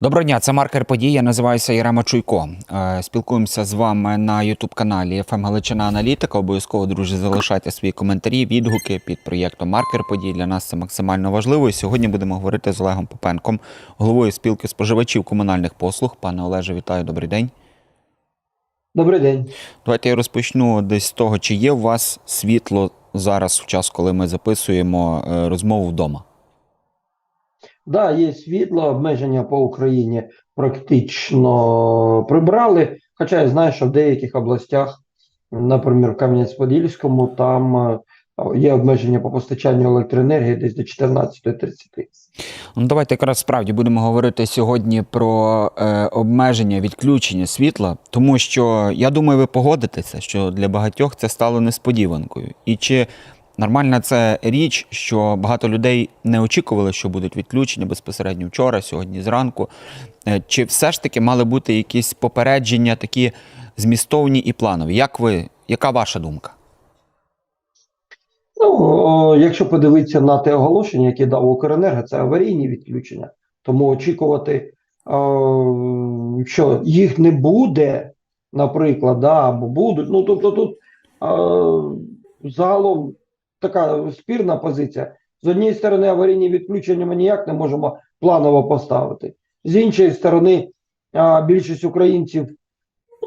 Доброго дня, це маркер подій. Я називаюся Єрема Чуйко. Е, Спілкуємося з вами на youtube каналі «ФМ Галичина Аналітика. Обов'язково, друзі, залишайте свої коментарі, відгуки під проєктом Маркер подій. Для нас це максимально важливо. І сьогодні будемо говорити з Олегом Попенком, головою спілки споживачів комунальних послуг. Пане Олеже, вітаю, добрий день. Добрий день. Давайте я розпочну десь з того, чи є у вас світло зараз, в час, коли ми записуємо е, розмову вдома. Да, є світло, обмеження по Україні практично прибрали. Хоча я знаю, що в деяких областях, наприклад, в Кам'янець-Подільському, там е, є обмеження по постачанню електроенергії десь до 14.30. Ну, давайте якраз справді будемо говорити сьогодні про е, обмеження відключення світла, тому що я думаю, ви погодитеся, що для багатьох це стало несподіванкою. І чи нормальна це річ, що багато людей не очікували, що будуть відключення безпосередньо вчора, сьогодні зранку. Е, чи все ж таки мали бути якісь попередження, такі змістовні і планові? Як ви, яка ваша думка? Ну, якщо подивитися на те оголошення, яке дав Укренерго, це аварійні відключення. Тому очікувати, що їх не буде, наприклад, да, або будуть. Ну, тобто тут загалом така спірна позиція. З однієї сторони, аварійні відключення ми ніяк не можемо планово поставити. З іншої сторони, більшість українців,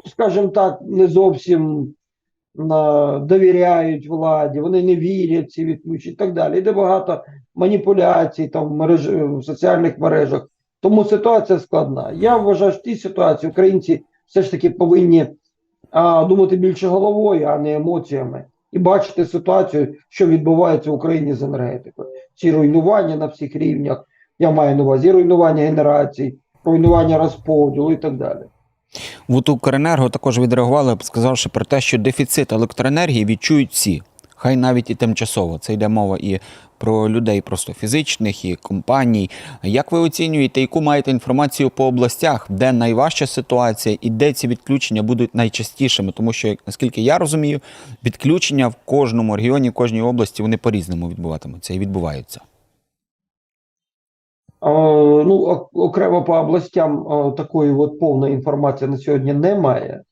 скажімо так, не зовсім довіряють владі, вони не вірять ці відключення і так далі. Іде багато маніпуляцій там в, мереж, в соціальних мережах. Тому ситуація складна. Я вважаю, що в тій ситуації українці все ж таки повинні а, думати більше головою, а не емоціями, і бачити ситуацію, що відбувається в Україні з енергетикою. Ці руйнування на всіх рівнях. Я маю на увазі руйнування генерацій, руйнування розподілу і так далі. В Укренерго також відреагували, сказавши про те, що дефіцит електроенергії відчують всі, хай навіть і тимчасово. Це йде мова і про людей просто фізичних, і компаній. Як ви оцінюєте, яку маєте інформацію по областях, де найважча ситуація і де ці відключення будуть найчастішими? Тому що, наскільки я розумію, відключення в кожному регіоні, в кожній області вони по-різному відбуватимуться і відбуваються. Е, Ну, окремо по областям е, такої от повної інформації на сьогодні немає.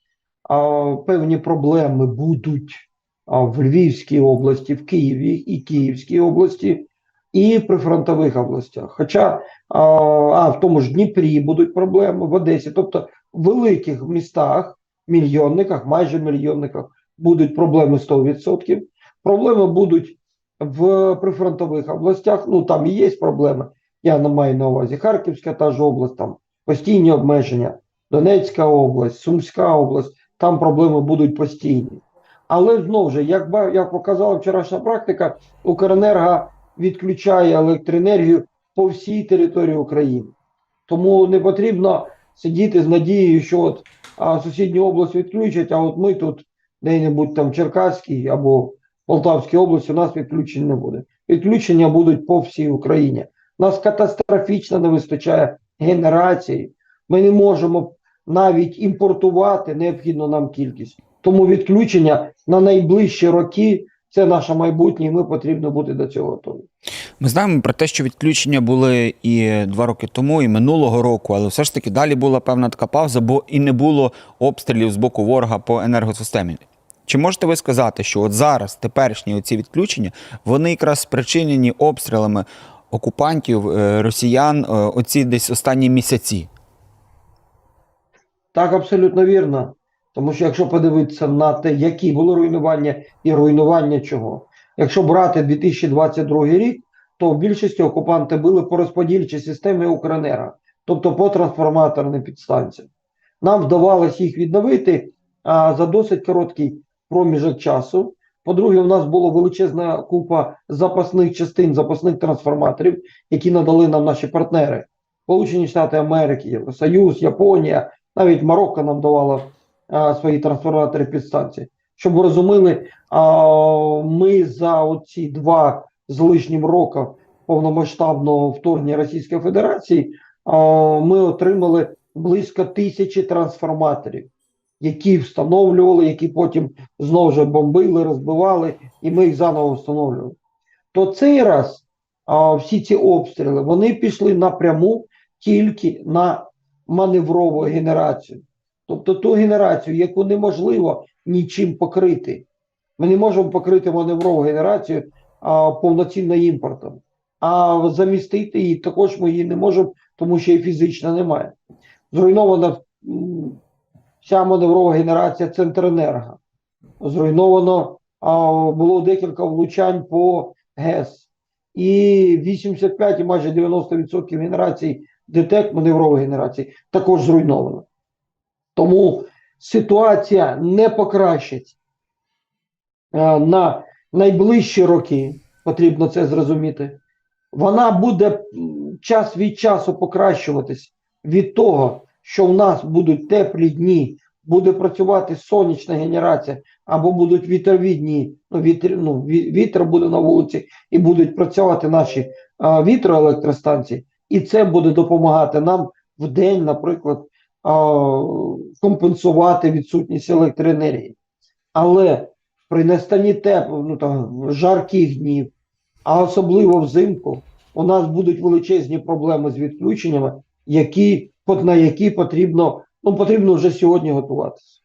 Певні проблеми будуть в Львівській області, в Києві і Київській області, і при фронтових областях. Хоча а, а в тому ж Дніпрі будуть проблеми, в Одесі. Тобто в великих містах, мільйонниках, майже мільйонниках будуть проблеми 100%. Проблеми будуть в прифронтових областях. Ну там і є проблеми. Я не маю на увазі Харківська та ж область, там постійні обмеження, Донецька область, Сумська область, там проблеми будуть постійні. Але знову ж, як, як показала вчорашня практика, Укренерго відключає електроенергію по всій території України. Тому не потрібно сидіти з надією, що от а, сусідню область відключать, а от ми тут де-небудь там Черкаській або Полтавській області у нас відключень не буде. Відключення будуть по всій Україні. Нас катастрофічно не вистачає генерації. Ми не можемо навіть імпортувати необхідну нам кількість. Тому відключення на найближчі роки це наше майбутнє, і ми потрібно бути до цього готові. Ми знаємо про те, що відключення були і два роки тому, і минулого року, але все ж таки далі була певна така пауза, бо і не було обстрілів з боку ворога по енергосистемі. Чи можете ви сказати, що от зараз теперішні оці відключення вони якраз спричинені обстрілами окупантів, е, росіян, е, оці десь останні місяці? Так, абсолютно вірно. Тому що якщо подивитися на те, які було руйнування і руйнування чого. Якщо брати 2022 рік, то в більшості окупанти били по розподільчій системі Укренерго, тобто по трансформаторним підстанціям. Нам вдавалося їх відновити а, за досить короткий проміжок часу. По-друге, у нас була величезна купа запасних частин, запасних трансформаторів, які надали нам наші партнери. Сполучені Штати Америки, Євросоюз, Японія, навіть Марокко нам давало а, свої трансформатори підстанції. Щоб ви розуміли, ми за оці два з лишнім роки повномасштабного вторгнення Російської Федерації ми отримали близько тисячі трансформаторів, які встановлювали, які потім знову ж бомбили, розбивали, і ми їх заново встановлювали. То цей раз всі ці обстріли вони пішли напряму тільки на маневрову генерацію. Тобто ту генерацію, яку неможливо нічим покрити. Ми не можемо покрити маневрову генерацію а, повноцінно імпортом. А замістити її також ми її не можемо, тому що її фізично немає. Зруйнована вся маневрова генерація Центренерго. Зруйновано а, було декілька влучань по ГЕС. І 85 і майже 90% генерацій ДТЕК, маневрової генерації, також зруйновано. Тому ситуація не покращиться е, на найближчі роки, потрібно це зрозуміти. Вона буде час від часу покращуватись від того, що в нас будуть теплі дні, буде працювати сонячна генерація, або будуть вітрові дні, ну, вітер, ну, вітер буде на вулиці, і будуть працювати наші а, вітроелектростанції, і це буде допомагати нам в день, наприклад, компенсувати відсутність електроенергії. Але при настанні тепло, ну там жарких днів, а особливо взимку, у нас будуть величезні проблеми з відключеннями, які на які потрібно, ну потрібно вже сьогодні готуватися.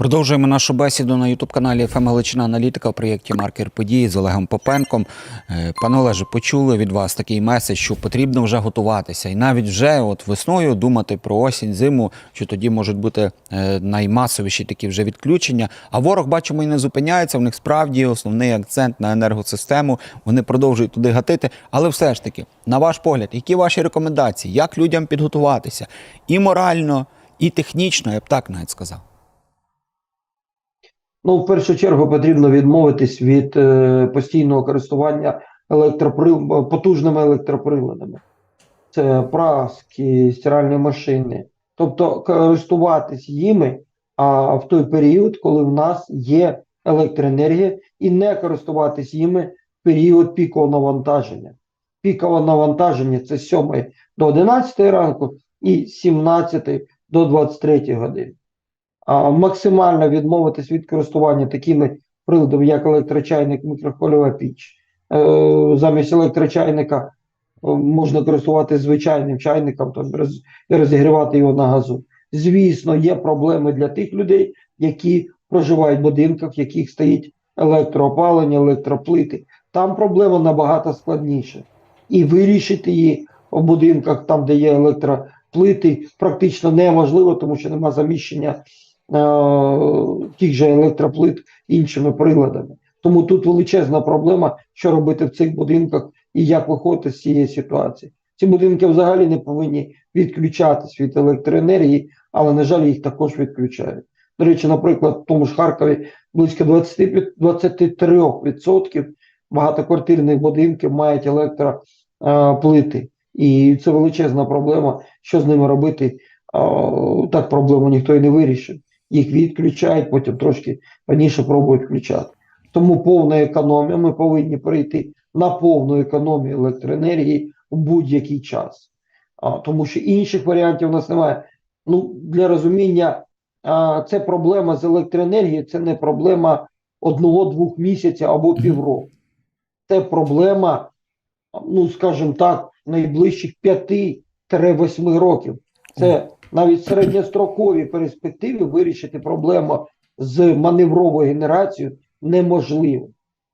Продовжуємо нашу бесіду на Ютуб-каналі «ФМ Галичина Аналітика в проєкті Маркер події з Олегом Попенком. Е, Пане Олеже, почули від вас такий меседж, що потрібно вже готуватися. І навіть вже от весною думати про осінь, зиму, що тоді можуть бути е, наймасовіші такі вже відключення. А ворог, бачимо, і не зупиняється. В них справді основний акцент на енергосистему. Вони продовжують туди гатити. Але все ж таки, на ваш погляд, які ваші рекомендації? Як людям підготуватися? І морально, і технічно, я б так навіть сказав. Ну, в першу чергу потрібно відмовитись від е, постійного користування електроприл... потужними електроприладами. Це праски, стиральні машини. Тобто користуватись їми а, в той період, коли в нас є електроенергія, і не користуватись їми в період пікового навантаження. Пікове навантаження це з 7 до 11 ранку і з 17 до 23 години максимально відмовитись від користування такими приладами, як електрочайник, мікрохвильова піч. Е, замість електрочайника е, можна користуватися звичайним чайником там, і розігрівати його на газу. Звісно, є проблеми для тих людей, які проживають в будинках, в яких стоїть електроопалення, електроплити. Там проблема набагато складніша. І вирішити її в будинках, там, де є електроплити, практично неможливо, тому що нема заміщення тих же електроплит іншими приладами. Тому тут величезна проблема, що робити в цих будинках і як виходити з цієї ситуації. Ці будинки взагалі не повинні відключатись від електроенергії, але, на жаль, їх також відключають. До речі, наприклад, в тому ж Харкові близько 20, 23% багатоквартирних будинків мають електроплити. І це величезна проблема. Що з ними робити? Так проблему ніхто і не вирішив. Їх відключають, потім трошки раніше пробують включати. Тому повна економія. Ми повинні перейти на повну економію електроенергії в будь-який час. А, тому що інших варіантів у нас немає. Ну, для розуміння, а, це проблема з електроенергією, це не проблема одного-двох місяців або півроку. Це проблема, ну, скажімо так, найближчих 5-8 років. Це навіть в середньостроковій перспективі вирішити проблему з маневровою генерацією неможливо.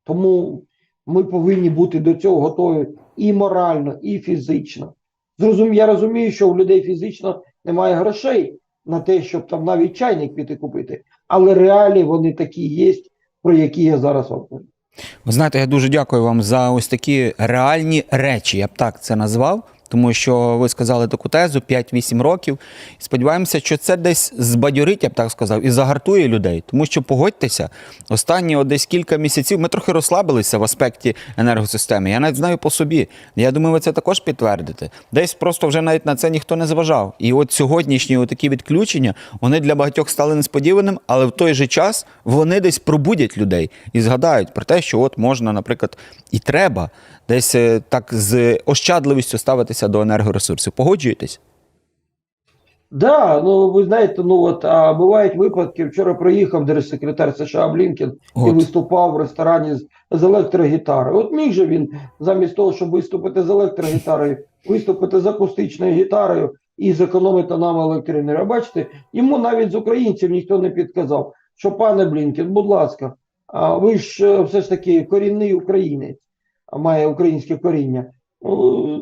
Тому ми повинні бути до цього готові і морально, і фізично. Зрозум, я розумію, що у людей фізично немає грошей на те, щоб там навіть чайник піти купити, але реалії вони такі є, про які я зараз вам кажу. Ви знаєте, я дуже дякую вам за ось такі реальні речі, я б так це назвав. Тому що ви сказали таку тезу 5-8 років. Сподіваємося, що це десь збадьорить, я б так сказав, і загартує людей. Тому що погодьтеся, останні от десь кілька місяців ми трохи розслабилися в аспекті енергосистеми. Я навіть знаю по собі. Я думаю, ви це також підтвердите. Десь просто вже навіть на це ніхто не зважав. І от сьогоднішні такі відключення вони для багатьох стали несподіваним, але в той же час вони десь пробудять людей і згадають про те, що от можна, наприклад, і треба десь е, так з ощадливістю ставитися до енергоресурсів. Погоджуєтесь? Да, ну ви знаєте, ну от а бувають випадки. Вчора приїхав держсекретар США Блінкен і виступав в ресторані з, з електрогітарою. От міг же він замість того, щоб виступити з електрогітарою, виступити з акустичною гітарою і зекономити нам електроенергію. Бачите, йому навіть з українців ніхто не підказав, що пане Блінкен, будь ласка, а ви ж е, все ж таки корінний українець, має українське коріння.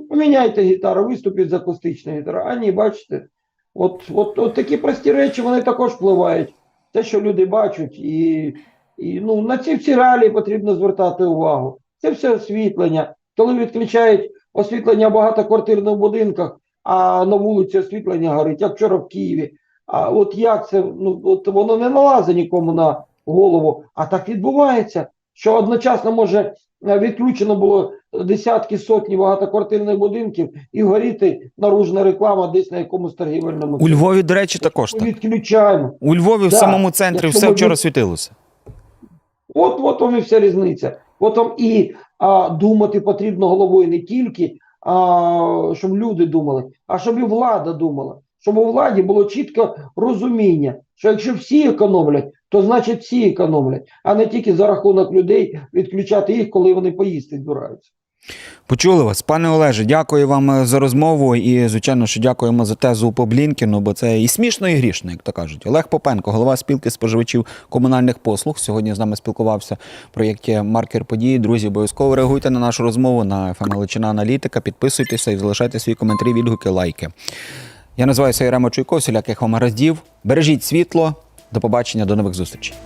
Поміняйте гітару, виступіть з акустичної гітари. А ні, бачите, от, от, от такі прості речі вони також впливають. Те, що люди бачать, і, і ну, на ці всі реалії потрібно звертати увагу. Це все освітлення. Коли відключають освітлення в багатоквартирних будинках, а на вулиці освітлення горить, як вчора в Києві. А от як це? Ну от воно не налазить нікому на голову, а так відбувається, що одночасно може відключено було десятки сотні багатоквартирних будинків і горіти наружна реклама десь на якомусь торгівельному У Львові, до речі, також так. відключаємо. У Львові в Да. самому центрі Якщо все вчора від- світилося. От, от вам і вся різниця. От вам і а, думати потрібно головою не тільки, а, щоб люди думали, а щоб і влада думала. Щоб у владі було чітко розуміння, що якщо всі економлять, то значить всі економлять, а не тільки за рахунок людей відключати їх, коли вони поїсти збираються. Почули вас, пане Олеже, дякую вам е, за розмову і, звичайно, що дякуємо за тезу по Блінкіну, бо це і смішно, і грішно, як то кажуть. Олег Попенко, голова спілки споживачів комунальних послуг. Сьогодні з нами спілкувався в проєкті Маркер події. Друзі, обов'язково реагуйте на нашу розмову на ФМ Галичина Аналітика. Підписуйтеся і залишайте свої коментарі, відгуки, лайки. Я називаюся Єрема Чуйко, всіляких вам гараздів. Бережіть світло. До побачення, до нових зустрічей.